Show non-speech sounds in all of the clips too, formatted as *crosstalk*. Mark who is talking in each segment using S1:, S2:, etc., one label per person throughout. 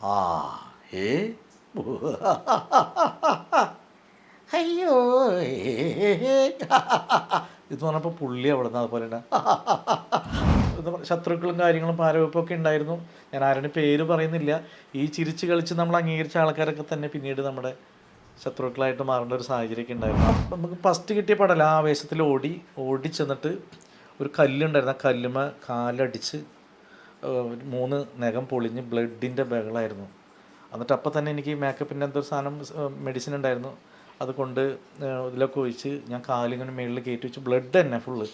S1: ആ ഏ? അയ്യോ ഇത് പറഞ്ഞപ്പോൾ പുള്ളി അവിടെ നിന്ന് അതുപോലെ ശത്രുക്കളും കാര്യങ്ങളും പാരവെപ്പൊക്കെ ഉണ്ടായിരുന്നു. ഞാൻ ആരുടെ പേര് പറയുന്നില്ല. ഈ ചിരിച്ച് കളിച്ച് നമ്മൾ അംഗീകരിച്ച ആൾക്കാരൊക്കെ തന്നെ പിന്നീട് നമ്മുടെ ശത്രുക്കളായിട്ട് മാറേണ്ട ഒരു സാഹചര്യമൊക്കെ ഉണ്ടായിരുന്നു. നമുക്ക് ഫസ്റ്റ് കിട്ടിയ പടല ആ ആവേശത്തിൽ ഓടി ഓടി ചെന്നിട്ട് ഒരു കല്ലുണ്ടായിരുന്നു. ആ കല്ലുമ കാലടിച്ച് മൂന്ന് നഖം പൊളിഞ്ഞ് ബ്ലഡിന്റെ ബഹളമായിരുന്നു എന്നിട്ട് അപ്പം തന്നെ എനിക്ക് മേക്കപ്പിന്റെ എന്തോ സാധനം മെഡിസിൻ ഉണ്ടായിരുന്നു. അതുകൊണ്ട് ഇതിലൊക്കെ ഒഴിച്ച് ഞാൻ കാലിങ്ങനെ മേളിൽ കയറ്റി വെച്ച് ബ്ലഡ് തന്നെ ഫുള്ള്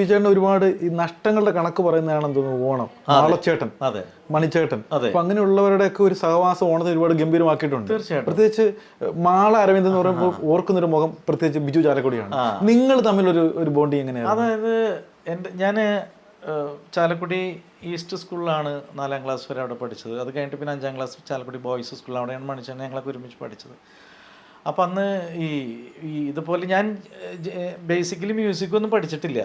S2: ബിജേട്ടൻ ഒരുപാട് ഈ നഷ്ടങ്ങളുടെ കണക്ക് പറയുന്നതാണെന്ന് തോന്നുന്നു ഓണം മാളച്ചേട്ടൻ
S1: അതെ
S2: മണിച്ചേട്ടൻ.
S1: അതെ.
S2: അപ്പൊ അങ്ങനെയുള്ളവരുടെ ഒക്കെ ഒരു സഹവാസം ഓണത്തെ ഒരുപാട് ഗംഭീരമാക്കിയിട്ടുണ്ട്.
S1: തീർച്ചയായിട്ടും.
S2: പ്രത്യേകിച്ച് മാള അരവിന്ദ് എന്ന് പറയുമ്പോൾ ഓർക്കുന്ന ഒരു മുഖം പ്രത്യേകിച്ച് ബിജു ചാലക്കുടിയാണ്. നിങ്ങൾ തമ്മിൽ ഒരു ബോണ്ടി എങ്ങനെയാണ്
S1: അതായത് എന്റെ ഞാൻ ചാലക്കുടി ഈസ്റ്റ് സ്കൂളിലാണ് നാലാം ക്ലാസ് വരെ അവിടെ പഠിച്ചത്. അത് കഴിഞ്ഞിട്ട് പിന്നെ അഞ്ചാം ക്ലാസ് ചാലക്കുടി ബോയ്സ് സ്കൂളിൽ അവിടെയാണ് മണിച്ചേട്ടൻ ഞങ്ങളൊക്കെ ഒരുമിച്ച് പഠിച്ചത്. അപ്പം അന്ന് ഈ ഈ ഇതുപോലെ ഞാൻ ബേസിക്കലി മ്യൂസിക്കൊന്നും പഠിച്ചിട്ടില്ല.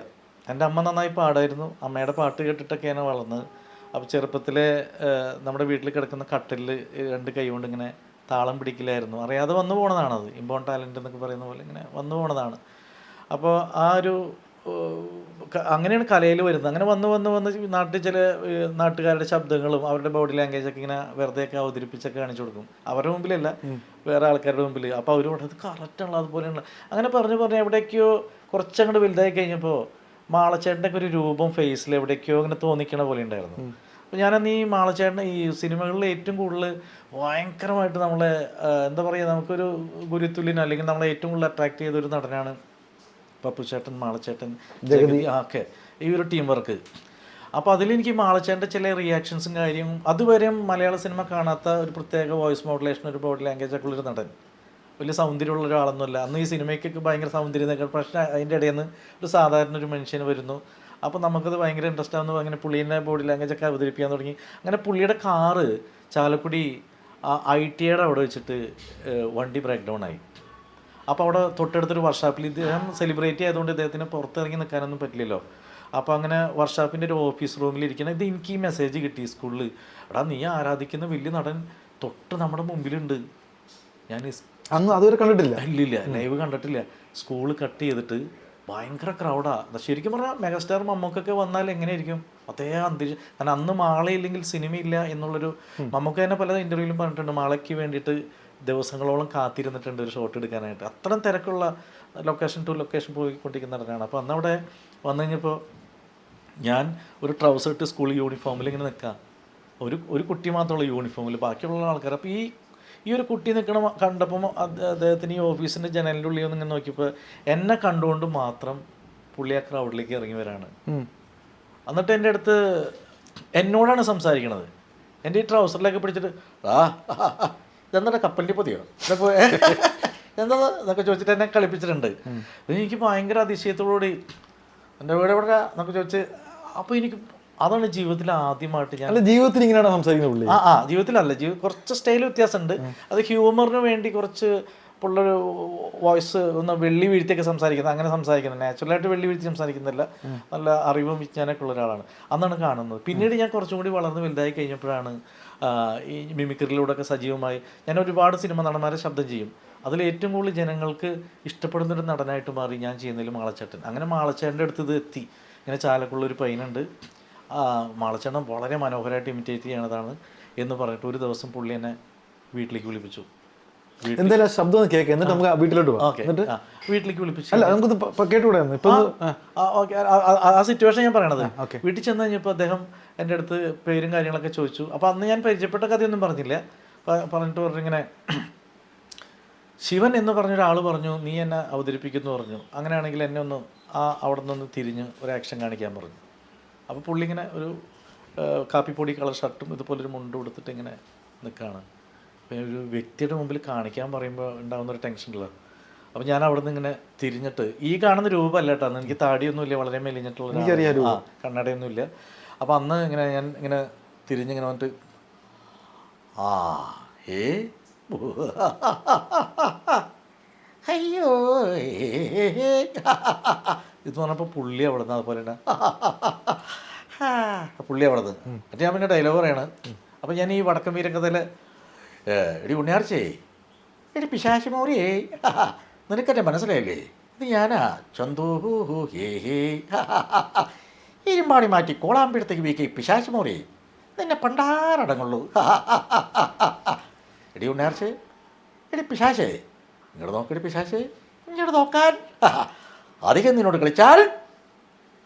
S1: എന്റെ അമ്മ നന്നായി പാടായിരുന്നു. അമ്മയുടെ പാട്ട് കേട്ടിട്ടൊക്കെയാണ് വളർന്നത്. അപ്പോൾ ചെറുപ്പത്തിലെ നമ്മുടെ വീട്ടിൽ കിടക്കുന്ന കട്ടിലിൽ രണ്ട് കൈ കൊണ്ട് ഇങ്ങനെ താളം പിടിക്കില്ലായിരുന്നു അറിയാതെ വന്നു പോണതാണത്. ഇമ്പോൺ ടാലന്റ് എന്നൊക്കെ പറയുന്ന പോലെ ഇങ്ങനെ വന്നു പോണതാണ്. അപ്പോൾ ആ ഒരു അങ്ങനെയാണ് കലയിൽ വരുന്നത്. അങ്ങനെ വന്ന് വന്ന് വന്ന് നാട്ടിൽ ചില നാട്ടുകാരുടെ ശബ്ദങ്ങളും അവരുടെ ബോഡി ലാംഗ്വേജ് ഒക്കെ ഇങ്ങനെ വെറുതെ ഒക്കെ അവതരിപ്പിച്ചൊക്കെ കാണിച്ചു കൊടുക്കും. അവരുടെ മുമ്പിലല്ല വേറെ ആൾക്കാരുടെ മുമ്പിൽ അപ്പോൾ അവർ പറഞ്ഞത് കറക്റ്റാണല്ലോ അതുപോലെയുള്ള അങ്ങനെ പറഞ്ഞു പറഞ്ഞ് എവിടേക്കോ കുറച്ചങ്ങോട്ട് വലുതായി കഴിഞ്ഞപ്പോൾ മാളച്ചേട്ടന്റെ ഒക്കെ ഒരു രൂപം ഫേസിൽ എവിടേക്കോ അങ്ങനെ തോന്നിക്കണ പോലെ ഉണ്ടായിരുന്നു. അപ്പോൾ ഞാനന്ന് ഈ മാളച്ചേട്ടൻ ഈ സിനിമകളിൽ ഏറ്റവും കൂടുതൽ ഭയങ്കരമായിട്ട് നമ്മളെ എന്താ പറയുക നമുക്കൊരു ഗുരുത്തുല്യൻ അല്ലെങ്കിൽ നമ്മളെ ഏറ്റവും കൂടുതൽ അട്രാക്ട് ചെയ്ത ഒരു നടനാണ് പപ്പുചേട്ടൻ മാളച്ചേട്ടൻ ജഗതി. ഒക്കെ. ഈ ഒരു ടീം വർക്ക് അപ്പോൾ അതിലെനിക്ക് മാളച്ചേട്ടന്റെ ചില റിയാക്ഷൻസും കാര്യവും അതുവരെയും മലയാള സിനിമ കാണാത്ത ഒരു പ്രത്യേക വോയിസ് മോഡുലേഷൻ ഒരു ബോഡി ലാംഗ്വേജ് ഒക്കെ ഉള്ളൊരു നടൻ. വലിയ സൗന്ദര്യമുള്ള ഒരാളൊന്നുമല്ല. അന്ന് ഈ സിനിമയ്ക്കൊക്കെ ഭയങ്കര സൗന്ദര്യം പക്ഷേ അതിന്റെ ഇടയിൽ നിന്ന് ഒരു സാധാരണ ഒരു മനുഷ്യന് വരുന്നു. അപ്പോൾ നമുക്കത് ഭയങ്കര ഇൻട്രസ്റ്റ് ആകുന്നു അങ്ങനെ പുള്ളീന്റെ ബോഡി ലാംഗ്വേജ് ഒക്കെ അവതരിപ്പിക്കാൻ തുടങ്ങി. അങ്ങനെ പുള്ളിയുടെ കാറ് ചാലക്കുടി ഐ ടിയുടെ അവിടെ വെച്ചിട്ട് വണ്ടി ബ്രേക്ക് ഡൗൺ ആയി. അപ്പോൾ അവിടെ തൊട്ടടുത്തൊരു വർക്ക്ഷോപ്പിൽ ഇദ്ദേഹം സെലിബ്രേറ്റ് ചെയ്തുകൊണ്ട് ഇദ്ദേഹത്തിന് പുറത്തിറങ്ങി നിൽക്കാനൊന്നും പറ്റില്ലല്ലോ. അപ്പോൾ അങ്ങനെ വർഷാപ്പിന്റെ ഒരു ഓഫീസ് റൂമിൽ ഇരിക്കണം ഇത് എനിക്ക് ഈ മെസ്സേജ് കിട്ടി സ്കൂളിൽ എടാ നീ ആരാധിക്കുന്ന വലിയ നടൻ തൊട്ട് നമ്മുടെ മുമ്പിലുണ്ട്. ഞാൻ
S2: അന്ന് അതുവരെ കണ്ടിട്ടില്ല.
S1: ഇല്ലില്ല ലൈവ് കണ്ടിട്ടില്ല. സ്കൂൾ കട്ട് ചെയ്തിട്ട് ഭയങ്കര ക്രൗഡാ ശരിക്കും പറഞ്ഞാൽ മെഗാസ്റ്റാർ മമ്മൂക്കൊക്കെ വന്നാൽ എങ്ങനെയായിരിക്കും? അതേ അന്തരീക്ഷം കാരണം അന്ന് മാളയില്ലെങ്കിൽ സിനിമയില്ല എന്നുള്ളൊരു മമ്മൂക്ക തന്നെ പല ഇന്റർവ്യൂലും പറഞ്ഞിട്ടുണ്ട്. മാളയ്ക്ക് വേണ്ടിയിട്ട് ദിവസങ്ങളോളം കാത്തിരുന്നിട്ടുണ്ട് ഒരു ഷോട്ട് എടുക്കാനായിട്ട്. അത്രയും തിരക്കുള്ള ലൊക്കേഷൻ ടു ലൊക്കേഷൻ പോയിക്കൊണ്ടിരിക്കുന്ന നടനാണ് അപ്പോൾ അന്നവിടെ വന്നു കഴിഞ്ഞപ്പോൾ ഞാൻ ഒരു ട്രൗസർ ഇട്ട് സ്കൂൾ യൂണിഫോമിൽ ഇങ്ങനെ നിൽക്കാം ഒരു ഒരു കുട്ടി മാത്രമുള്ള യൂണിഫോമിൽ ബാക്കിയുള്ള ആൾക്കാർ അപ്പോൾ ഈ ഈ ഒരു കുട്ടി നിൽക്കണ കണ്ടപ്പോൾ അദ്ദേഹത്തിന് ഈ ഓഫീസിന്റെ ജനലിന്റെ ഉള്ളിൽ ഇങ്ങനെ നോക്കിയപ്പോൾ എന്നെ കണ്ടുകൊണ്ട് മാത്രം പുള്ളി ആ ക്രൗഡിലേക്ക് ഇറങ്ങി വരാണ്. എന്നിട്ട് എന്റെ അടുത്ത് എന്നോടാണ് സംസാരിക്കണത്. എന്റെ ഈ ട്രൗസറിലൊക്കെ പിടിച്ചിട്ട് ആ ഇതെന്താ കപ്പലിന്റെ പൊതിയോ? ഇതൊക്കെ *laughs* എന്താ എന്നൊക്കെ ചോദിച്ചിട്ട് എന്നെ കളിപ്പിച്ചിട്ടുണ്ട്. എനിക്ക് ഭയങ്കര അതിശയത്തോടുകൂടി എന്റെ വീട് എവിടെ എന്നൊക്കെ ചോദിച്ച് അപ്പോൾ എനിക്ക് അതാണ് ജീവിതത്തിൽ ആദ്യമായിട്ട് ഞാൻ
S2: ജീവിതത്തിൽ ഇങ്ങനെയാണ് സംസാരിക്കുന്നത് പുള്ളി.
S1: ആ ആ ജീവിതത്തിലല്ല. ജീവി കുറച്ച് സ്റ്റൈൽ വ്യത്യാസമുണ്ട്. അത് ഹ്യൂമറിന് വേണ്ടി കുറച്ച് പുള്ളൊരു വോയിസ് ഒന്ന് വെള്ളി വീഴ്ത്തിയൊക്കെ സംസാരിക്കുന്നത്. അങ്ങനെ സംസാരിക്കുന്നത് നാച്ചുറലായിട്ട് വെള്ളി വീഴ്ത്തി സംസാരിക്കുന്നില്ല. നല്ല അറിവും വിജ്ഞാനമൊക്കെ ഉള്ള ഒരാളാണ് അന്നാണ് കാണുന്നത്. പിന്നീട് ഞാൻ കുറച്ചും കൂടി വളർന്ന് വലുതായി കഴിഞ്ഞപ്പോഴാണ് ഈ മിമിക്രിയിലൂടെ ഒക്കെ സജീവമായി ഞാൻ ഒരുപാട് സിനിമ നടന്മാരെ ശബ്ദം ചെയ്യും. അതിൽ ഏറ്റവും കൂടുതൽ ജനങ്ങൾക്ക് ഇഷ്ടപ്പെടുന്ന ഒരു നടനായിട്ട് മാറി ഞാൻ ചെയ്യുന്നതിൽ മാളച്ചേട്ടൻ. അങ്ങനെ മാളച്ചേട്ടന്റെ അടുത്ത് ഇത് എത്തി. ഇങ്ങനെ ചാലക്കുള്ള ഒരു പൈനുണ്ട് മാളച്ചേട്ടൻ വളരെ മനോഹരമായിട്ട് ഇമിറ്റേറ്റ് ചെയ്യണതാണ് എന്ന് പറഞ്ഞിട്ട് ഒരു ദിവസം പുള്ളി എന്നെ വീട്ടിലേക്ക് വിളിപ്പിച്ചു.
S2: എന്തായാലും ശബ്ദം ഒന്ന് കേൾക്കാം എന്നിട്ട് നമുക്ക് വീട്ടിലോട്ട്
S1: എന്നിട്ട്? വീട്ടിലേക്ക് വിളിപ്പിച്ചു.
S2: അല്ല നമുക്ക് കേട്ടുകൂടെ ഇപ്പൊ ആ.
S1: സിറ്റുവേഷൻ ഞാൻ പറയണത്.
S2: ഓക്കേ.
S1: വീട്ടിൽ ചെന്ന് കഴിഞ്ഞപ്പോൾ അദ്ദേഹം എന്റെ അടുത്ത് പേരും കാര്യങ്ങളൊക്കെ ചോദിച്ചു. അപ്പോൾ അന്ന് ഞാൻ പരിചയപ്പെട്ട കഥയൊന്നും പറഞ്ഞില്ല. പറഞ്ഞിട്ട് പറഞ്ഞിങ്ങനെ ശിവൻ എന്ന് പറഞ്ഞൊരാൾ പറഞ്ഞു നീ എന്നെ അവതരിപ്പിക്കുന്നു പറഞ്ഞു. അങ്ങനെയാണെങ്കിൽ എന്നെ ഒന്ന് ആ അവിടെ നിന്ന് തിരിഞ്ഞ് ഒരു ആക്ഷൻ കാണിക്കാൻ പറഞ്ഞു. അപ്പോൾ പുള്ളി ഇങ്ങനെ ഒരു കാപ്പിപ്പൊടി കളർ ഷർട്ടും ഇതുപോലൊരു മുണ്ടും എടുത്തിട്ട് ഇങ്ങനെ നിൽക്കുകയാണ് പിന്നെ ഒരു വ്യക്തിയുടെ മുമ്പിൽ കാണിക്കാൻ പറയുമ്പോൾ ഉണ്ടാകുന്ന ഒരു ടെൻഷൻ ഉള്ളത് അപ്പോൾ ഞാൻ അവിടെ നിന്ന് ഇങ്ങനെ തിരിഞ്ഞിട്ട് ഈ കാണുന്ന രൂപമല്ല കേട്ടോ അന്ന് എനിക്ക് താടിയൊന്നുമില്ല വളരെ മെലിഞ്ഞിട്ടുള്ള കണ്ണടയൊന്നും ആ കണ്ണടയൊന്നുമില്ല. അപ്പോൾ അന്ന് ഇങ്ങനെ ഞാൻ ഇങ്ങനെ തിരിഞ്ഞിങ്ങനെ വന്നിട്ട് ആ ഏ? അയ്യോ ഇത് പറഞ്ഞപ്പോൾ പുള്ളി അവിടെ നിന്ന് അതുപോലെ തന്നെ. പുള്ളി അവിടെ നിന്ന് എന്നിട്ട് ഞാൻ പിന്നെ ഡയലോഗ് പറയാണ്. അപ്പം ഞാൻ ഈ വടക്കം വീരക്കഥയിൽ എടി ഉണ്ണിയാർച്ചേ എടി പിശാശി മോറിയേ നിനക്കെന്നെ മനസ്സിലായില്ലേ? ഇത് ഞാനാ ചന്തു ഹൂ ഹേ ഹേ ഇരുമ്പാടി മാറ്റി കോളാമ്പിടത്തേക്ക് വീക്കി പിശാശി മോറി നിന്നെ പണ്ടാരടങ്ങുള്ളൂ. എടി ഉണ്ണിയാർച്ചേ എടി പിശാശേ ഇങ്ങോട്ട് നോക്കടി പിശാശേ ഇങ്ങോട്ട് നോക്കാൻ. അധികം നിന്നോട് കളിച്ചാൽ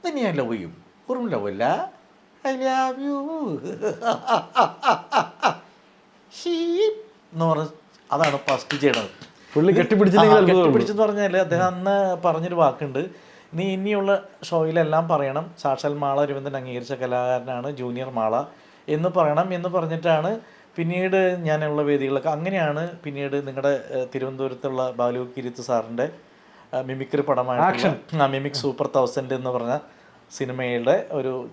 S1: നിന്നെ ഞാൻ ലവ് ചെയ്യും. ഒരു ലവ് അല്ല. ഐ ലവ് യു എന്ന് പറഞ്ഞ അതാണ് ഫസ്റ്റ് ചെയ്യണത്.
S2: പുള്ളി കെട്ടിപ്പിടിച്ചില്ലെങ്കിൽ.
S1: കെട്ടിപ്പിടിച്ചെന്ന് പറഞ്ഞാൽ അദ്ദേഹം അന്ന് പറഞ്ഞൊരു വാക്കുണ്ട്. നീ ഇനിയുള്ള ഷോയിലെല്ലാം പറയണം. സാക്ഷാൽ മാള രവീന്ദ്രൻ അംഗീകരിച്ച കലാകാരനാണ് ജൂനിയർ മാള എന്ന് പറയണം എന്ന് പറഞ്ഞിട്ടാണ് പിന്നീട് ഞാനുള്ള വേദികളൊക്കെ അങ്ങനെയാണ് പിന്നീട് നിങ്ങളുടെ തിരുവനന്തപുരത്തുള്ള ബാലു കിരിത്ത് സാറിന്റെ മിമിക്രി പടമായിട്ടുള്ള മിമിക് സൂപ്പർ തൗസൻഡ് എന്ന് പറഞ്ഞ സിനിമയുടെ ഒരു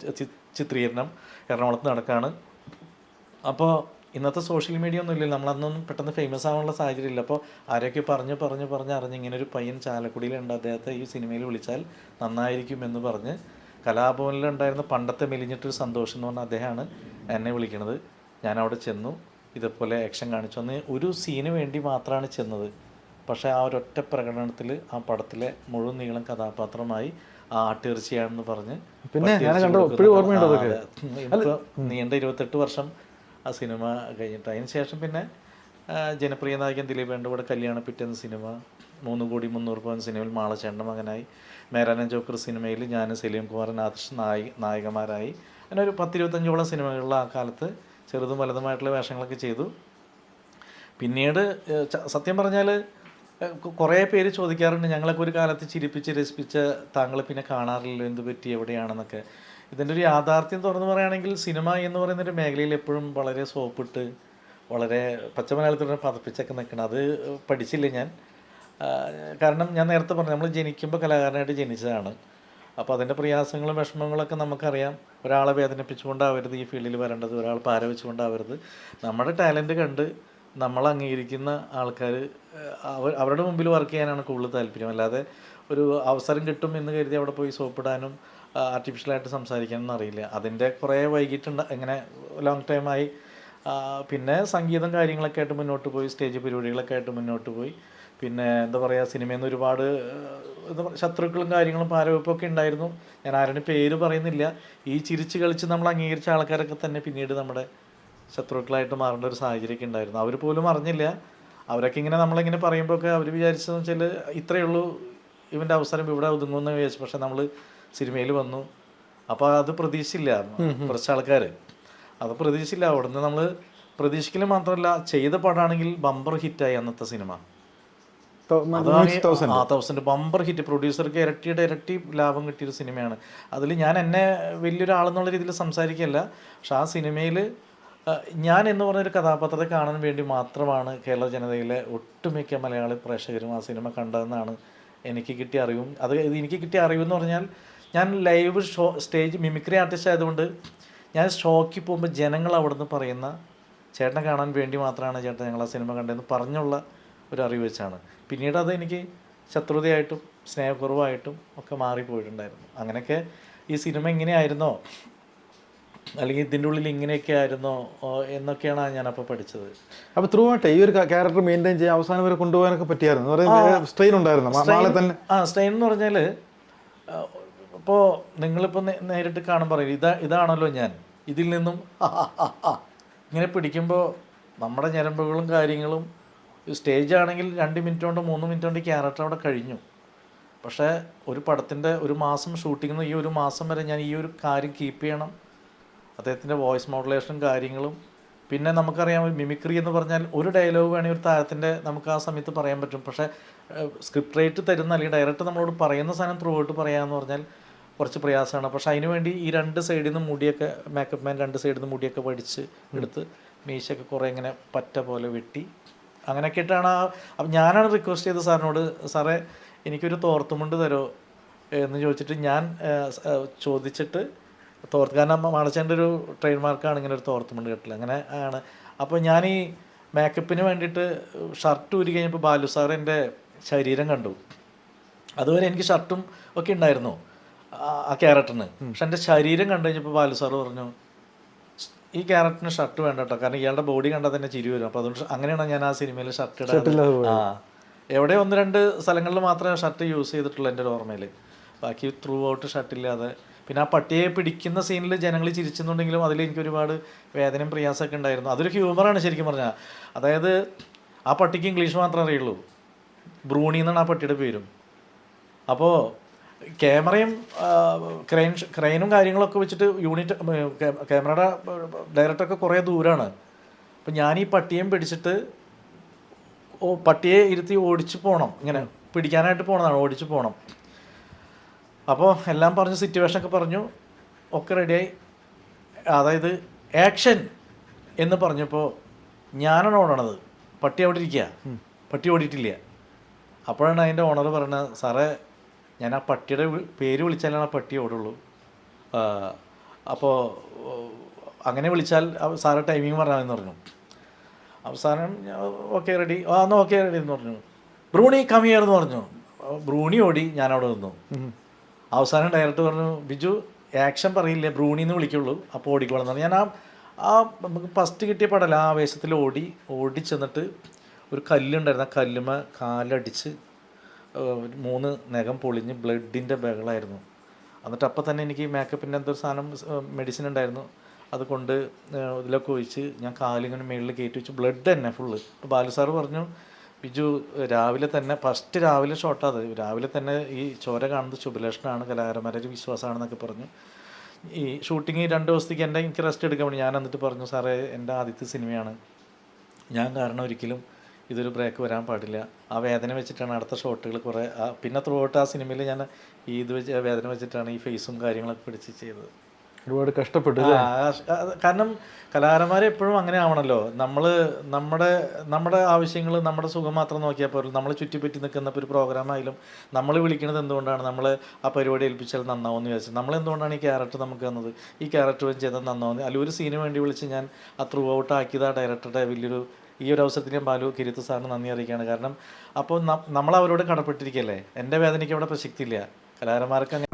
S1: ചിത്രീകരണം എറണാകുളത്ത് നടക്കുകയാണ് അപ്പോൾ ഇന്നത്തെ സോഷ്യൽ മീഡിയ ഒന്നും ഇല്ലല്ലോ. നമ്മളന്നൊന്നും പെട്ടെന്ന് ഫേമസ് ആവാനുള്ള സാഹചര്യം ഇല്ല. അപ്പോൾ ആരൊക്കെ പറഞ്ഞ് പറഞ്ഞ് പറഞ്ഞ് അറിഞ്ഞ് ഇങ്ങനെ ഒരു പയ്യൻ ചാലക്കുടിയിലുണ്ട്. അദ്ദേഹത്തെ ഈ സിനിമയിൽ വിളിച്ചാൽ നന്നായിരിക്കും എന്ന് പറഞ്ഞ് കലാഭവനിലുണ്ടായിരുന്ന പണ്ടത്തെ മെലിഞ്ഞിട്ടൊരു സന്തോഷം എന്ന് പറഞ്ഞാൽ അദ്ദേഹമാണ് എന്നെ വിളിക്കണത്. ഞാൻ അവിടെ ചെന്നു ഇതേപോലെ ആക്ഷൻ കാണിച്ചു. അന്ന് ഒരു സീന് വേണ്ടി മാത്രമാണ് ചെന്നത്. പക്ഷേ ആ ഒരൊറ്റ പ്രകടനത്തിൽ ആ പടത്തിലെ മുഴുവൻ നീളം കഥാപാത്രമായി ആ ആട്ടിറച്ചിയാണെന്ന് പറഞ്ഞ്
S2: പിന്നെ
S1: നീണ്ട ഇരുപത്തെട്ട് വർഷം ആ സിനിമ കഴിഞ്ഞിട്ട്. അതിന് ശേഷം പിന്നെ ജനപ്രിയ നായകൻ ദിലീപേന്റെ കൂടെ കല്യാണ പിറ്റേന്ന് സിനിമ മൂന്ന് കോടി മുന്നൂറ് പവൻ സിനിമയിൽ മാളച്ചേണ്ട മകനായി. മേരാനൻ ജോക്കർ സിനിമയിൽ ഞാൻ സലീം കുമാർ നാദൃഷ് നായി നായകന്മാരായി അങ്ങനെ ഒരു പത്തിരുപത്തഞ്ചോളം സിനിമകളിൽ ആ കാലത്ത് ചെറുതും വലുതുമായിട്ടുള്ള വേഷങ്ങളൊക്കെ ചെയ്തു. പിന്നീട് സത്യം പറഞ്ഞാൽ കുറേ പേര് ചോദിക്കാറുണ്ട് ഞങ്ങളൊക്കെ ഒരു കാലത്ത് ചിരിപ്പിച്ച് രസിപ്പിച്ച താങ്കളെ പിന്നെ കാണാറില്ലല്ലോ എന്ത് പറ്റി എവിടെയാണെന്നൊക്കെ. ഇതിന്റെ ഒരു യാഥാർത്ഥ്യം തുറന്നു പറയുകയാണെങ്കിൽ സിനിമ എന്ന് പറയുന്ന ഒരു മേഖലയിൽ എപ്പോഴും വളരെ സോപ്പിട്ട് വളരെ പച്ച മലയാളത്തിലൂടെ പതപ്പിച്ചൊക്കെ നിൽക്കണം. അത് പഠിച്ചില്ല ഞാൻ. കാരണം ഞാൻ നേരത്തെ പറഞ്ഞു നമ്മൾ ജനിക്കുമ്പോൾ കലാകാരനായിട്ട് ജനിച്ചതാണ്. അപ്പോൾ അതിന്റെ പ്രയാസങ്ങളും വിഷമങ്ങളൊക്കെ നമുക്കറിയാം. ഒരാളെ വേദനിപ്പിച്ചുകൊണ്ടാവരുത് ഈ ഫീൽഡിൽ വരേണ്ടത് ഒരാൾ പാര വെച്ചുകൊണ്ടാവരുത്. നമ്മുടെ ടാലന്റ് കണ്ട് നമ്മൾ അംഗീകരിക്കുന്ന ആൾക്കാർ അവർ അവരുടെ മുമ്പിൽ വർക്ക് ചെയ്യാനാണ് കൂടുതൽ താല്പര്യം. അല്ലാതെ ഒരു അവസരം കിട്ടും എന്ന് കരുതി അവിടെ പോയി സോപ്പിടാനും ആർട്ടിഫിഷ്യലായിട്ട് സംസാരിക്കാനൊന്നും അറിയില്ല. അതിന്റെ കുറേ വൈകിട്ടുണ്ട് ഇങ്ങനെ ലോങ് ടൈമായി പിന്നെ സംഗീതം കാര്യങ്ങളൊക്കെ ആയിട്ട് മുന്നോട്ട് പോയി സ്റ്റേജ് പരിപാടികളൊക്കെ ആയിട്ട് മുന്നോട്ട് പോയി. പിന്നെ എന്താ പറയുക സിനിമയിൽ നിന്ന് ഒരുപാട് എന്താ പറയുക ശത്രുക്കളും കാര്യങ്ങളും പാരവെപ്പൊക്കെ ഉണ്ടായിരുന്നു. ഞാൻ ആരുടെ പേര് പറയുന്നില്ല. ഈ ചിരിച്ച് കളിച്ച് നമ്മൾ അംഗീകരിച്ച ആൾക്കാരൊക്കെ തന്നെ പിന്നീട് നമ്മുടെ ശത്രുക്കളായിട്ട് മാറേണ്ട ഒരു സാഹചര്യമൊക്കെ ഉണ്ടായിരുന്നു. അവർ പോലും അറിഞ്ഞില്ല. അവരൊക്കെ ഇങ്ങനെ നമ്മളിങ്ങനെ പറയുമ്പോൾ ഒക്കെ അവർ വിചാരിച്ചതെന്ന് വെച്ചാൽ ഇത്രയേ ഉള്ളൂ ഇവന്റെ അവസരം ഇവിടെ ഒതുങ്ങുമെന്ന് വിചാരിച്ചു. പക്ഷെ നമ്മൾ സിനിമയിൽ വന്നു. അപ്പോൾ അത് പ്രതീക്ഷിച്ചില്ല. കുറച്ച് ആൾക്കാർ അത് പ്രതീക്ഷിച്ചില്ല. അവിടുന്ന് നമ്മൾ പ്രതീക്ഷിക്കലും മാത്രമല്ല ചെയ്ത പടമാണെങ്കിൽ ബമ്പർ ഹിറ്റായി അന്നത്തെ സിനിമ. തൗസൻഡ് ബമ്പർ ഹിറ്റ് പ്രൊഡ്യൂസർക്ക് ഇരട്ടിയുടെ ഇരട്ടി ലാഭം കിട്ടിയൊരു സിനിമയാണ്. അതിൽ ഞാൻ എന്നെ വലിയൊരാളെന്നുള്ള രീതിയിൽ സംസാരിക്കില്ല പക്ഷെ ആ സിനിമയിൽ ഞാൻ എന്ന് പറഞ്ഞൊരു കഥാപാത്രത്തെ കാണാൻ വേണ്ടി മാത്രമാണ് കേരള ജനതയിലെ ഒട്ടുമിക്ക മലയാളി പ്രേക്ഷകരും ആ സിനിമ കണ്ടതെന്നാണ് എനിക്ക് കിട്ടിയ അറിവും. അത് ഇത് എനിക്ക് കിട്ടിയ അറിവെന്ന് പറഞ്ഞാൽ ഞാൻ live show stage mimicry artist ആയതുകൊണ്ട് ഞാൻ ഷോക്കിൽ പോകുമ്പോൾ ജനങ്ങൾ അവിടുന്ന് പറയുന്ന ചേട്ടനെ കാണാൻ വേണ്ടി മാത്രമാണ് ചേട്ടൻ ഞങ്ങൾ ആ സിനിമ കണ്ടതെന്ന് പറഞ്ഞുള്ള ഒരു അറിവ് വെച്ചാണ്. പിന്നീട് അത് എനിക്ക് ശത്രുതയായിട്ടും സ്നേഹക്കുറവായിട്ടും ഒക്കെ മാറിപ്പോയിട്ടുണ്ടായിരുന്നു. അങ്ങനെയൊക്കെ ഈ സിനിമ ഇങ്ങനെയായിരുന്നോ? അല്ലെങ്കിൽ ഇതിന്റെ ഉള്ളിൽ ഇങ്ങനെയൊക്കെ ആയിരുന്നോ? എന്നൊക്കെയാണ് ഞാനപ്പോൾ പഠിച്ചത്.
S2: അപ്പോൾ ത്രൂ ആയിട്ട് ഈ ഒരു ക്യാരക്ടർ മെയിന്റെയിൻ ചെയ്യാൻ അവസാനം വരെ കൊണ്ടുപോകാനൊക്കെ പറ്റിയായിരുന്നു. സ്ട്രെയിൻ ഉണ്ടായിരുന്നു? നാളെ തന്നെ
S1: ആ സ്ട്രെയിൻ എന്ന് പറഞ്ഞാൽ ഇപ്പോൾ നിങ്ങളിപ്പോൾ നേരിട്ട് കാണാൻ പറയും ഇതാ ഇതാണല്ലോ ഞാൻ. ഇതിൽ നിന്നും *laughs* ഇങ്ങനെ പിടിക്കുമ്പോൾ നമ്മുടെ ഞരമ്പുകളും കാര്യങ്ങളും സ്റ്റേജ് ആണെങ്കിൽ രണ്ട് മിനിറ്റ് കൊണ്ട് മൂന്ന് മിനിറ്റ് കൊണ്ട് ക്യാരക്ടർ അവിടെ കഴിഞ്ഞു. പക്ഷേ ഒരു പടത്തിന്റെ ഒരു മാസം ഷൂട്ടിങ്ങിന് ഈ ഒരു മാസം വരെ ഞാൻ ഈ ഒരു കാര്യം കീപ്പ് ചെയ്യണം. അദ്ദേഹത്തിന്റെ വോയിസ് മോഡുലേഷനും കാര്യങ്ങളും. പിന്നെ നമുക്കറിയാം മിമിക്രി എന്ന് പറഞ്ഞാൽ ഒരു ഡയലോഗ് വേണമെങ്കിൽ ഒരു താരത്തിന്റെ നമുക്ക് ആ സമയത്ത് പറയാൻ പറ്റും. പക്ഷേ സ്ക്രിപ്റ്റ് റേറ്റ് തരുന്ന അല്ലെങ്കിൽ ഡയറക്റ്റ് നമ്മളോട് പറയുന്ന സാധനം ത്രൂ ഔട്ട് പറയാമെന്ന് പറഞ്ഞാൽ കുറച്ച് പ്രയാസമാണ്. പക്ഷേ അതിനുവേണ്ടി ഈ രണ്ട് സൈഡിൽ നിന്ന് മുടിയൊക്കെ മേക്കപ്പ് മാൻ രണ്ട് സൈഡിൽ നിന്ന് മുടിയൊക്കെ പഠിച്ച് എടുത്ത് മീശയൊക്കെ കുറേ ഇങ്ങനെ പറ്റ പോലെ വെട്ടി അങ്ങനെയൊക്കെ ആയിട്ടാണ് ആ അപ്പം ഞാനാണ് റിക്വസ്റ്റ് ചെയ്തത് സാറിനോട് സാറേ എനിക്കൊരു തോർത്തുമുണ്ട് തരോ? എന്ന് ചോദിച്ചിട്ട് ഞാൻ ചോദിച്ചിട്ട് തോർത്ത് കാരണം മാളച്ചേന്റെ ഒരു ട്രേഡ് മാർക്കാണ് ഇങ്ങനെ ഒരു തോർത്തുമുണ്ട് കെട്ടില്ല. അങ്ങനെ ആണ്. അപ്പോൾ ഞാൻ ഈ മേക്കപ്പിന് വേണ്ടിയിട്ട് ഷർട്ട് ഊരി കഴിഞ്ഞപ്പോൾ ബാലു സാർ എന്റെ ശരീരം കണ്ടു. അതുവരെ എനിക്ക് ഷർട്ടും ഒക്കെ ഉണ്ടായിരുന്നു ആ- ആ ക്യാരക്ടറിന് പക്ഷെ എന്റെ ശരീരം കണ്ടു കഴിഞ്ഞപ്പോൾ ബാലു സാർ പറഞ്ഞു ഈ ക്യാരക്ടറിന് ഷർട്ട് വേണ്ട കേട്ടോ. കാരണം ഇയാളുടെ ബോഡി കണ്ടാൽ തന്നെ ചിരി വരും. അപ്പോൾ അതുകൊണ്ട് അങ്ങനെയാണ് ഞാൻ ആ സിനിമയിൽ ഷർട്ട് ഇടാൻ ആ. എവിടെ ഒന്ന് രണ്ട് സ്ഥലങ്ങളിൽ മാത്രമേ ഷർട്ട് യൂസ് ചെയ്തിട്ടുള്ളൂ എന്റെ ഒരു ഓർമ്മയിൽ ബാക്കി ത്രൂ ഔട്ട് ഷർട്ടില്ലാതെ പിന്നെ ആ പട്ടിയെ പിടിക്കുന്ന സീനിൽ ജനങ്ങൾ ചിരിച്ചെന്നുണ്ടെങ്കിലും അതിൽ എനിക്ക് ഒരുപാട് വേദനയും പ്രയാസമൊക്കെ ഉണ്ടായിരുന്നു. അതൊരു ഹ്യൂമറാണ് ശരിക്കും പറഞ്ഞാൽ അതായത് ആ പട്ടിക്ക് ഇംഗ്ലീഷ് മാത്രമേ അറിയുള്ളൂ. ബ്രൂണി എന്നാണ് ആ പട്ടിയുടെ പേരും. അപ്പോൾ ക്യാമറയും ക്രെയിൻ ക്രെയിനും കാര്യങ്ങളൊക്കെ വെച്ചിട്ട് യൂണിറ്റ് ക്യാമറയുടെ ഡയറക്ടറൊക്കെ കുറേ ദൂരമാണ് അപ്പം ഞാൻ ഈ പട്ടിയേയും പിടിച്ചിട്ട് ഓ പട്ടിയെ ഇരുത്തി ഓടിച്ചു പോകണം ഇങ്ങനെ പിടിക്കാനായിട്ട് പോകണതാണ് ഓടിച്ചു പോകണം അപ്പോൾ എല്ലാം പറഞ്ഞു സിറ്റുവേഷൻ ഒക്കെ പറഞ്ഞു. ഒക്കെ റെഡിയായി. അതായത് ആക്ഷൻ എന്ന് പറഞ്ഞപ്പോൾ ഞാനാണ് ഓടണത്. പട്ടി അവിടെ ഇരിക്കുക പട്ടി ഓടിയിട്ടില്ല. അപ്പോഴാണ് അതിന്റെ ഓണർ പറയുന്നത് സാറേ ഞാൻ ആ പട്ടിയുടെ പേര് വിളിച്ചാലാണ് ആ പട്ടി ഓടുള്ളൂ. അപ്പോൾ അങ്ങനെ വിളിച്ചാൽ സാറ് ടൈമിങ് പറഞ്ഞാൽ പറഞ്ഞു. അവസാനം ഓക്കെ റെഡി ആ എന്നാൽ ഓക്കെ റെഡി എന്ന് പറഞ്ഞു. ബ്രൂണി കമ്മിയർ എന്ന് പറഞ്ഞു. ബ്രൂണി ഓടി ഞാൻ അവിടെ നിന്നു. അവസാനം ഡയറക്ടർ പറഞ്ഞു ബിജു ആക്ഷൻ പറയില്ലേ ബ്രൂണി എന്ന് വിളിക്കുള്ളൂ. അപ്പോൾ ഓടിക്കോളെന്ന് പറഞ്ഞു. ഞാൻ ആ ആ നമുക്ക് ഫസ്റ്റ് കിട്ടിയ പടല ആ ആവേശത്തിൽ ഓടി ഓടി ചെന്നിട്ട് ഒരു കല്ലുണ്ടായിരുന്നു. ആ കല്ലുമ കാലടിച്ച് മൂന്ന് നഖം പൊളിഞ്ഞ് ബ്ലഡിന്റെ ബഹളായിരുന്നു. എന്നിട്ട് അപ്പം തന്നെ എനിക്ക് മേക്കപ്പിന്റെ എന്തൊരു സാധനം മെഡിസിൻ ഉണ്ടായിരുന്നു. അതുകൊണ്ട് ഇതിലൊക്കെ ഒഴിച്ച് ഞാൻ കാലിങ്ങനെ മേളിൽ കയറ്റി വെച്ച് ബ്ലഡ് തന്നെ ഫുള്ള് അപ്പോൾ ബാലു സാറ് പറഞ്ഞു ബിജു രാവിലെ തന്നെ ഫസ്റ്റ് രാവിലെ ഷോട്ടാത് രാവിലെ തന്നെ ഈ ചോര കാണുന്നത് ശുഭലക്ഷണമാണ് ഒരു വിശ്വാസമാണെന്നൊക്കെ പറഞ്ഞു. ഈ ഷൂട്ടിങ് രണ്ട് ദിവസത്തേക്ക് എന്റെ എനിക്ക് റെസ്റ്റ് എടുക്കാൻ വേണ്ടി ഞാൻ എന്നിട്ട് പറഞ്ഞു സാറേ എന്റെ ആദ്യത്തെ സിനിമയാണ്. ഞാൻ കാരണം ഒരിക്കലും ഇതൊരു ബ്രേക്ക് വരാൻ പാടില്ല. ആ വേദന വെച്ചിട്ടാണ് അടുത്ത ഷോട്ടുകൾ കുറേ പിന്നെ ത്രൂ ഔട്ട് ആ സിനിമയിൽ ഞാൻ ഈ ഇത് വെച്ച് വേദന വെച്ചിട്ടാണ് ഈ ഫേസും കാര്യങ്ങളൊക്കെ പിടിച്ച് ചെയ്തത്.
S2: ഒരുപാട് കഷ്ടപ്പെട്ടു
S1: കാരണം കലാകാരന്മാർ എപ്പോഴും അങ്ങനെ ആവണല്ലോ. നമ്മൾ നമ്മുടെ നമ്മുടെ ആവശ്യങ്ങൾ നമ്മുടെ സുഖം മാത്രം നോക്കിയാൽ പോലും നമ്മൾ ചുറ്റിപ്പറ്റി നിൽക്കുന്ന ഒരു പ്രോഗ്രാം ആയാലും നമ്മൾ വിളിക്കുന്നത് എന്തുകൊണ്ടാണ്? നമ്മൾ ആ പരിപാടി ഏൽപ്പിച്ചാൽ നന്നാവും എന്ന് വിചാരിച്ചത് നമ്മൾ എന്തുകൊണ്ടാണ് ഈ ക്യാരക്ടർ നമുക്ക് തന്നത്? ഈ ക്യാരക്ടർ വെച്ച് ചെയ്താൽ നന്നാവും അല്ലെങ്കിൽ ഒരു സീന് വേണ്ടി വിളിച്ച് ഞാൻ ആ ത്രൂ ഔട്ട് ആക്കിയത് ആ ഡയറക്ടറുടെ വലിയൊരു ഈ ഒരു അവസരത്തിന് ബാലു കിരിത്ത് സാറിന് നന്ദി അറിയിക്കുകയാണ്. കാരണം അപ്പോൾ നമ്മൾ അവരോട് കടപ്പെട്ടിരിക്കല്ലേ എന്റെ വേദനയ്ക്ക് അവിടെ പ്രസക്തിയില്ല. കലാകാരന്മാർക്ക്